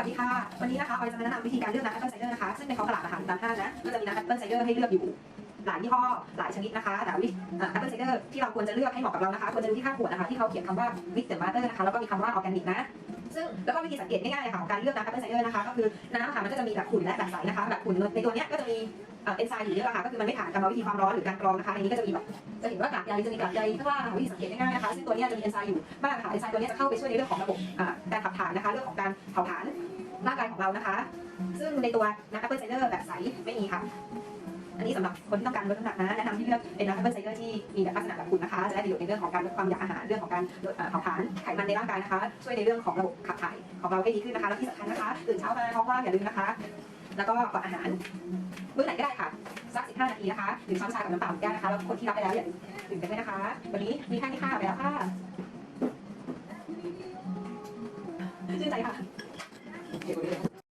วัสดีค่ะ วันนี้นะคะออยจะมาแนะนำวิธีการเลือกน้ำแอปเปิลไซเดอร์นะคะ ซึ่งในท้องตลาดอาหารตามห้างนะ ก็จะมีน้ำแอปเปิลไซเดอร์ให้เลือกอยู่ หลายยี่ห้อ หลายชนิดนะคะ แต่วิแอปเปิลไซเดอร์ที่เราควรจะเลือกให้เหมาะกับเรานะคะ ควรจะดูที่ข้างขวดนะคะ ที่เขาเขียนคำว่า with the water นะคะ แล้วก็มีคำว่าออร์แกนิกนะ ซึ่งแล้วก็วิธีสังเกตง่ายๆค่ะของการเลือกน้ำแอปเปิลไซเดอร์นะคะ ก็คือน้ำค่ะมันก็จะมีแบบขุ่นและแบบใสนะคะ แบบขุ่นในตัวเนี้ยก็จะมีเอ่อนไซม์อยู่เยอะค่ะ ก็คือมันไม่ผ่านกรรมวิธีความร้อนหรือการกรองนะคะในนี้ก็จะมีแบบจะเห็นว่ากากใยจะมีกากใยข้างล่างวิธีสังเกตง่ายๆนะคะซึ่งตัวนี้จะมีเอนไซม์อยู่บ้างค่ะเอนไซม์ตัวนี้จะเข้าไปช่วยในเรื่องของระบบการขับถ่ายนะคะ เรื่องของการเผาผลาญ ร่างกายของเรานะคะ ซึ่งในตัวน้ำแอปเปิลไซเดอร์แบบใสไม่มีค่ะ อันนี้สำหรับคนที่ต้องการลดน้ำหนักนะแนะนำให้เลือกเป็นน้ำแอปเปิลไซเดอร์ที่มีแบบลักษณะแบบคุณนะคะ จะได้ประโยชน์ในเรื่องของการลดความอยากอาหารเรื่องของการลดเผาผลาญไขมันในร่างกายนะคะ ช่วยในเรื่องของระบบขับถ่ายของเราให้ดีขึ้นนะคะและที่สำคัญนะคะตื่นเช้ามาท้องว่างอย่าลืมนะคะ แล้วก็ก่อนอาหารมื้อไหนก็ได้ค่ะสัก15นาทีนะคะดื่มช้อนชากับน้ำเปล่าแก้นะคะแล้วคนที่รับไปแล้วอย่าลืมดื่มกันด้วยนะคะ วันนี้มีแค่นี้ค่ะไปแล้วค่ะชื่นใจค่ะ que